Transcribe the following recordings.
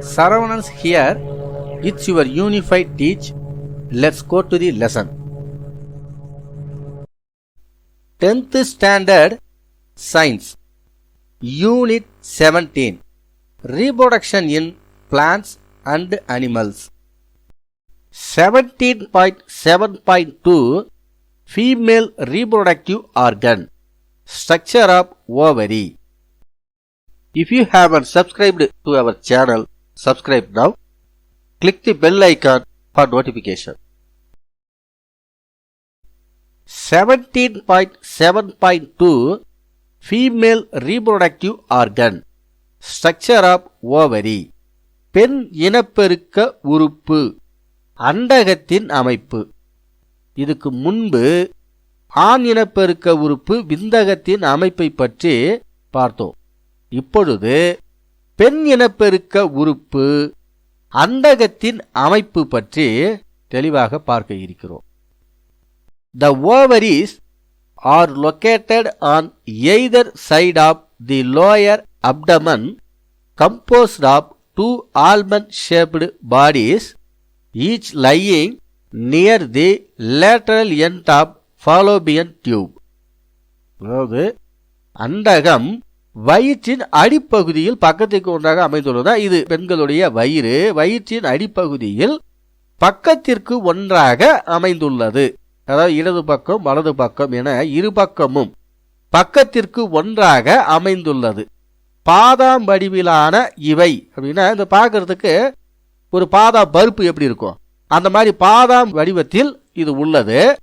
Saravanans here. It's your unified teach. Let's go to the lesson. 10th Standard Science Unit 17 Reproduction in Plants and Animals 17.7.2 Female Reproductive Organ Structure of Ovary If you haven't subscribed to our channel, subscribe now. Click the bell icon for notification. 17.7.2 Female Reproductive Organ Structure of Ovary பெண் இனப்பெருக்க உறுப்பு அண்டகத்தின் அமைப்பு இதுக்கு முன்பு ஆண் இனப்பெருக்க உறுப்பு விந்தகத்தின் அமைப்பை பற்றி பார்த்தோம் இப்பொழுது பெண் இனப்பெருக்க உறுப்பு அண்டகத்தின் அமைப்பு பற்றி தெளிவாக பார்க்க இருக்கிறோம். The ovaries are located on either side of the lower abdomen composed of two almond shaped bodies each lying near the lateral end of fallopian tube அதாவது அண்டகம் வயிற்றின் அடிப்பகுதியில் பக்கத்திற்கு ஒன்றாக அமைந்துள்ளதா? இது பெண்களுடைய வயிறு. வயிற்றின் அடிப்பகுதியில் பக்கத்திற்கு ஒன்றாக அமைந்துள்ளது. அதாவது இடது பக்கம் வலது பக்கம் என இரு பக்கமும் பக்கத்திற்கு ஒன்றாக அமைந்துள்ளது. பாதாம் வடிவிலான இவை. அப்படின்னா இந்த பார்க்கறதுக்கு ஒரு பாதாம் பருப்பு எப்படி இருக்கும்? அந்த மாதிரி பாதாம் வடிவத்தில் இது உள்ளது.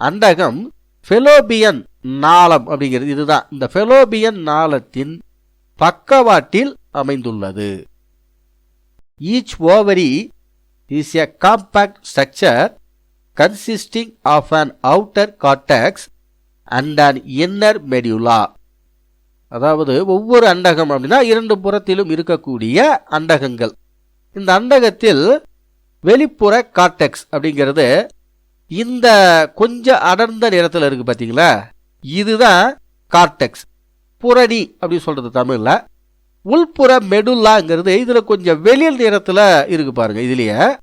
அண்டகம் ஃபெலோபியன் நாளம் அப்படிங்கிறது இதுதான். இந்த ஃபெலோபியன் நாளத்தின் பக்கவாட்டில் அமைந்துள்ளது. Each ovary is a compact structure consisting of an outer cortex and an inner medulla அதாவது ஒவ்வொரு அண்டகம் அப்படின்னா இரண்டு புறத்திலும் இருக்கக்கூடிய அண்டகங்கள். இந்த அண்டகத்தில் வெளிப்புற காட்டெக்ஸ் அப்படிங்கிறது இந்த கொஞ்சம் அடர்ந்த நிறத்தில் இருக்குது பார்த்தீங்களா இதுதான் கார்டெக்ஸ். புரணி அப்படின்னு சொல்கிறது தமிழில். உள்புற மெடுல்லாங்கிறது இதில் கொஞ்சம் வெளியில் நேரத்தில் இருக்கு பாருங்கள் இதுலேயே.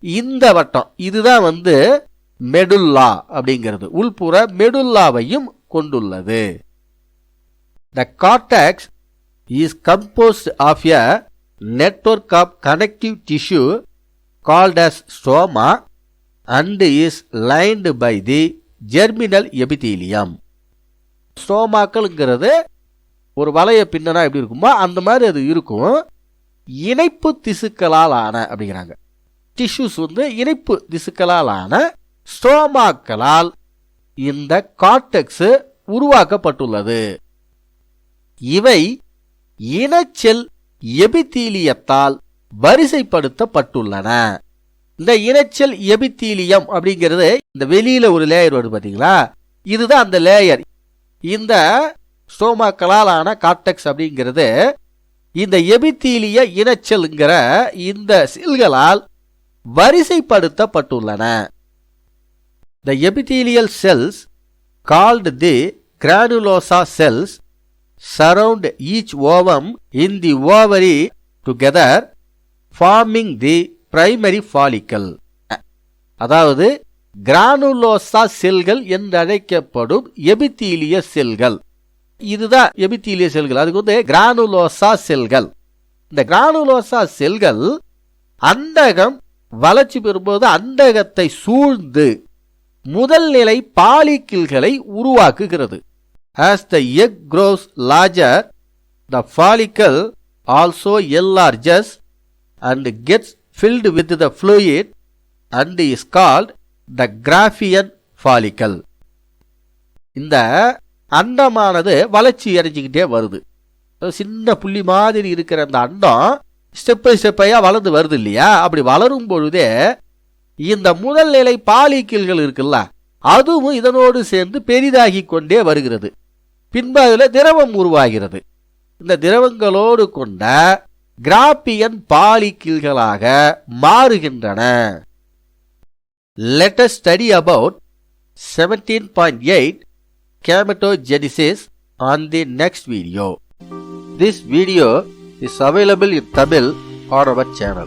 இந்த வட்டம் இதுதான் வந்து மெடுல்லா அப்படிங்கிறது. உள்புற மெடுல்லாவையும் கொண்டுள்ளது. The cortex is composed of a network of connective tissue called as stroma and is lined by the germinal epithelium ஸ்டோமாக்கள்ங்கிறது ஒரு வலைய பின்னனா எப்படி இருக்குமோ அந்த மாதிரி அது இருக்கும். இணைப்பு திசுக்களால் ஆன அப்படிங்கிறாங்க. டிஷ்யூஸ் வந்து இணைப்பு திசுக்களால் ஆன ஸ்டோமாக்களால் இந்த கார்டெக்ஸ் உருவாக்கப்பட்டுள்ளது. இவை இனச்செல் எபித்தீலியத்தால் வரிசைப்படுத்தப்பட்டுள்ளன. இந்த இனச்சல் எபித்தீலியம் அப்படிங்கிறது இந்த வெளியில ஒரு லேயர் வருது பாத்தீங்களா? இதுதான் அந்த லேயர் இந்த ஸ்டோமாக்களாலான கார்டெக்ஸ் அப்படிங்கிறது இந்த எபித்தீலிய இனச்செல்ங்கிற இந்த செல்களால் வரிசைப்படுத்தப்பட்டுள்ளன. The epithelial cells called the granulosa cells surround each ovum in the ovary together forming the primary follicle அதாவது கிரானுலோசா செல்கள் என்று அழைக்கப்படும் எபித்தீலிய செல்கள். இதுதான் எபித்தீலிய செல்கள். அதுக்கு வந்து கிரானுலோசா செல்கள். இந்த கிரானுலோசா செல்கள் அண்டகம் வளர்ச்சி பெறும்போது அண்டகத்தை சூழ்ந்து முதல் நிலை பாலிக்கிள்களை உருவாக்குகிறது. As the egg grows larger the follicle also enlarges and gets filled with the fluid and is called the Graafian follicle இந்த அண்டமானது வளர்ச்சி அடைஞ்சிக்கிட்டே வருது. சின்ன புள்ளி மாதிரி இருக்கிற அந்த அண்டம் ஸ்டெப் பை ஸ்டெப்பையாக வளர்ந்து வருது இல்லையா? அப்படி வளரும் பொழுதே இந்த முதல் நிலை பாலிக்கல்கள் இருக்குல்ல அதுவும் இதனோடு சேர்ந்து பெரிதாகி கொண்டே வருகிறது. பின்பு அதில் திரவம் உருவாகிறது. இந்த திரவங்களோடு கொண்ட கிராப்பியன் பாலிக்கல்களாக மாறுகின்றன. Let us study about 17.8 Gametogenesis on the next video. This video is available in Tamil on our channel.